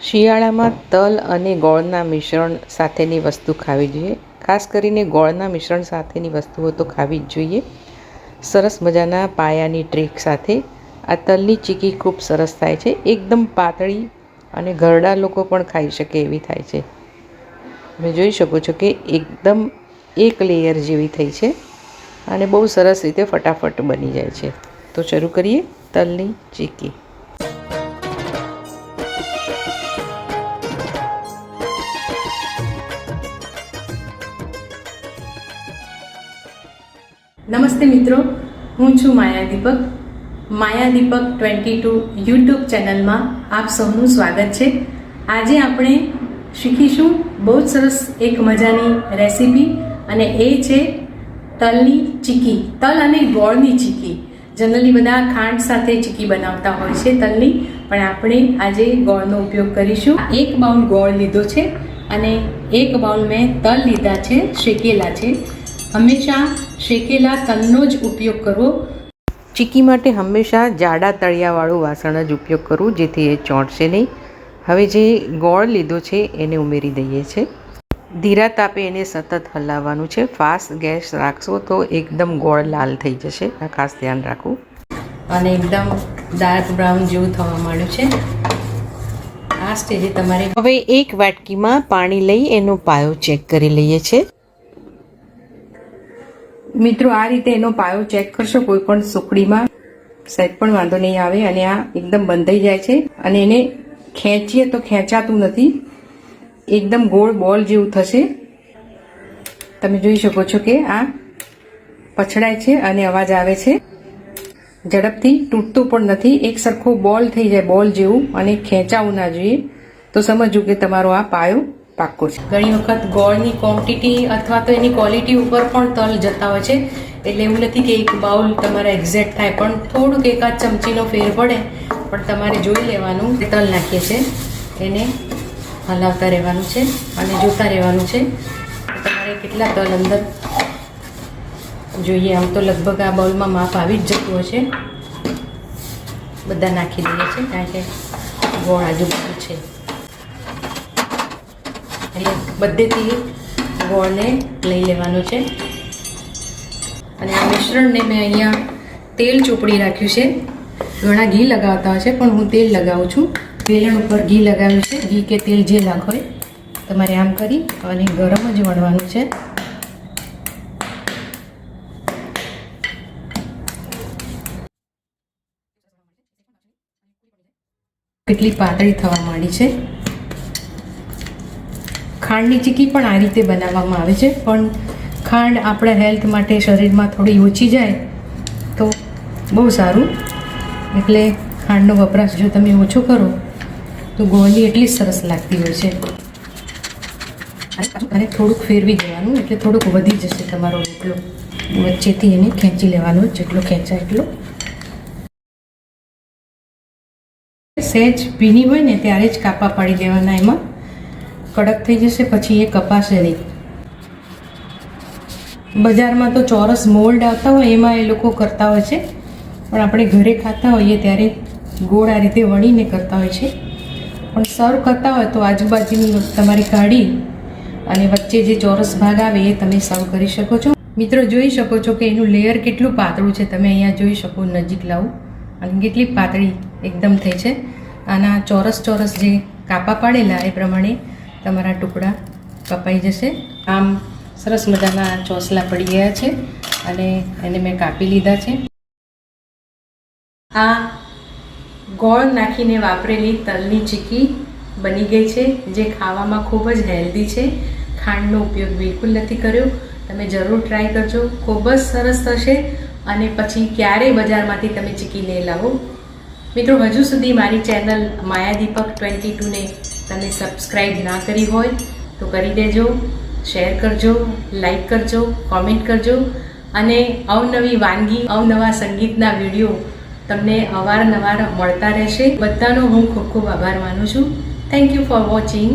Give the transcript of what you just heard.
શિયાળામાં તલ અને ગોળના મિશ્રણ સાથેની વસ્તુ ખાવી જોઈએ. ખાસ કરીને ગોળના મિશ્રણ સાથેની વસ્તુઓ તો ખાવી જ જોઈએ. સરસ મજાના પાયાની ટ્રીક સાથે આ તલની ચીકી ખૂબ સરસ થાય છે. એકદમ પાતળી અને ઘરડા લોકો પણ ખાઈ શકે એવી થાય છે. તમે જોઈ શકો છો કે એકદમ એક લેયર જેવી થઈ છે અને બહુ સરસ રીતે ફટાફટ બની જાય છે. તો શરૂ કરીએ તલની ચીકી. નમસ્તે મિત્રો, હું છું Maya Deepak. Maya Deepak twenty two YouTube ચેનલમાં આપ સૌનું સ્વાગત છે. આજે આપણે શીખીશું બહુ જ સરસ એક મજાની રેસીપી અને એ છે તલની ચીકી, તલ અને ગોળની ચીકી. જનરલી બધા ખાંડ સાથે ચીકી બનાવતા હોય છે તલની, પણ આપણે આજે ગોળનો ઉપયોગ કરીશું. એક બાઉલ ગોળ લીધો છે અને એક બાઉલ મેં તલ લીધા છે, શેકેલા છે. હંમેશા શેકેલા તલનો જ ઉપયોગ કરવો ચીકી માટે હંમેશા જાડા તળિયાવાળું વાસણ જ ઉપયોગ કરવું જેથી એ ચોંટશે નહીં. હવે જે ગોળ લીધો છે એને ઉમેરી દઈએ છે. ધીરા તાપે એને સતત હલાવવાનું છે. ફાસ્ટ ગેસ રાખશો તો એકદમ ગોળ લાલ થઈ જશે. આ ખાસ ધ્યાન રાખવું. અને એકદમ ડાર્ક બ્રાઉન જેવું થવા માંડ્યું છે. આ સ્ટેજે તમારે હવે એક વાટકીમાં પાણી લઈ એનો પાયો ચેક કરી લઈએ છે. મિત્રો, આ રીતે એનો પાયો ચેક કરશો કોઈ પણ સુકડીમાં સહેજ પણ વાંધો નહીં આવે અને આ એકદમ બંધાઈ જાય છે અને એને ખેંચીએ તો ખેંચાતું નથી. એકદમ ગોળ બોલ જેવું થશે. તમે જોઈ શકો છો કે આ પછડાય છે અને અવાજ આવે છે. ઝડપથી તૂટતું પણ નથી. એક સરખો બોલ થઈ જાય, બોલ જેવું, અને ખેંચાવું ના જોઈએ. તો સમજવું કે તમારો આ પાયો પાક્કો છે. ઘણી વખત ગોળની ક્વોન્ટિટી અથવા તો એની ક્વોલિટી ઉપર પણ તલ જતા હોય છે. એટલે એવું નથી કે એક બાઉલ તમારા એક્ઝેક્ટ થાય, પણ થોડુંક એકાદ ચમચીનો ફેર પડે. પણ તમારે જોઈ લેવાનું તલ નાખીએ છે. એને હલાવતા રહેવાનું છે અને જોતા રહેવાનું છે. તમારે કેટલા તલ અંદર જોઈએ. આમ તો લગભગ આ બાઉલમાં માપ આવી જ જતું હશે બધા નાખી દઈએ છીએ, કારણ કે ગોળ આજુબાજુ છે. એટલે બધેથી ગોળને લઈ લેવાનું છે. અને આ મિશ્રણને મેં અહીંયા તેલ ચોપડી રાખ્યું છે. ઘણા ઘી લગાવતા હોય છે, પણ હું તેલ લગાવું છું. વેલણ ઉપર ઘી લગાવ્યું છે. ઘી કે તેલ જે હોય, તમારે આમ કરી અને ગરમ જ વણવાનું છે. કેટલી પાતળી થવા માંડી છે. ખાંડની ચીકી પણ આ રીતે બનાવવામાં આવે છે. પણ ખાંડ આપણા હેલ્થ માટે શરીરમાં થોડી ઓછી જાય તો બહુ સારું. એટલે ખાંડનો વપરાશ જો તમે ઓછો કરો, તો ગોળની એટલી સરસ લાગતી હોય છે. અને થોડુંક ફેરવી દેવાનું, એટલે થોડુંક વધી જશે તમારો રોટલો વચ્ચેથી એને ખેંચી લેવાનો, જેટલો ખેંચાય એટલો. સહેજ ભીની હોય ને, ત્યારે જ કાપા પાડી દેવાના એમાં. કડક થઈ જશે, પછી એ કપાશે નહીં. બજારમાં તો ચોરસ મોલ્ડ આવતા હોય, એમાં એ લોકો કરતા હોય છે. પણ આપણે ઘરે ખાતા હોઈએ ત્યારે ગોળ આ રીતે વણીને કરતા હોય છે. પણ સર્વ કરતા હોય તો આજુબાજુની તમારી કાઢી અને વચ્ચે જે ચોરસ ભાગ આવે એ તમે સર્વ કરી શકો છો. મિત્રો, જોઈ શકો છો કે એનું લેયર કેટલું પાતળું છે. તમે અહીંયા જોઈ શકો નજીક લાવું. અને કેટલી પાતળી એકદમ થઈ છે. આના ચોરસ ચોરસ જે કાપા પાડેલા એ પ્રમાણે તમારા ટુકડા કપાઈ જશે. આમ સરસ મજાના ચોસલા પડી ગયા છે અને એને મેં કાપી લીધા છે. આ ગોળ નાખીને વાપરેલી તલની ચીકી બની ગઈ છે, જે ખાવામાં ખૂબ જ હેલ્ધી છે. ખાંડનો ઉપયોગ બિલકુલ નથી કર્યો. તમે જરૂર ટ્રાય કરજો. ખૂબ જ સરસ થશે અને પછી ક્યારેય બજારમાંથી તમે ચીકી લઈ લાવો. મિત્રો, હજુ સુધી મારી ચેનલ માયાદીપક ટ્વેન્ટી ટુને તમે સબસ્ક્રાઈબ ના કરી હોય તો કરી દેજો, શેર કરજો લાઈક કરજો, કોમેન્ટ કરજો અને અવનવી વાનગી, અવનવા સંગીતના વીડિયો તમને અવારનવાર મળતા રહેશે. બધાનો હું ખૂબ ખૂબ આભાર માનું છું. Thank you for watching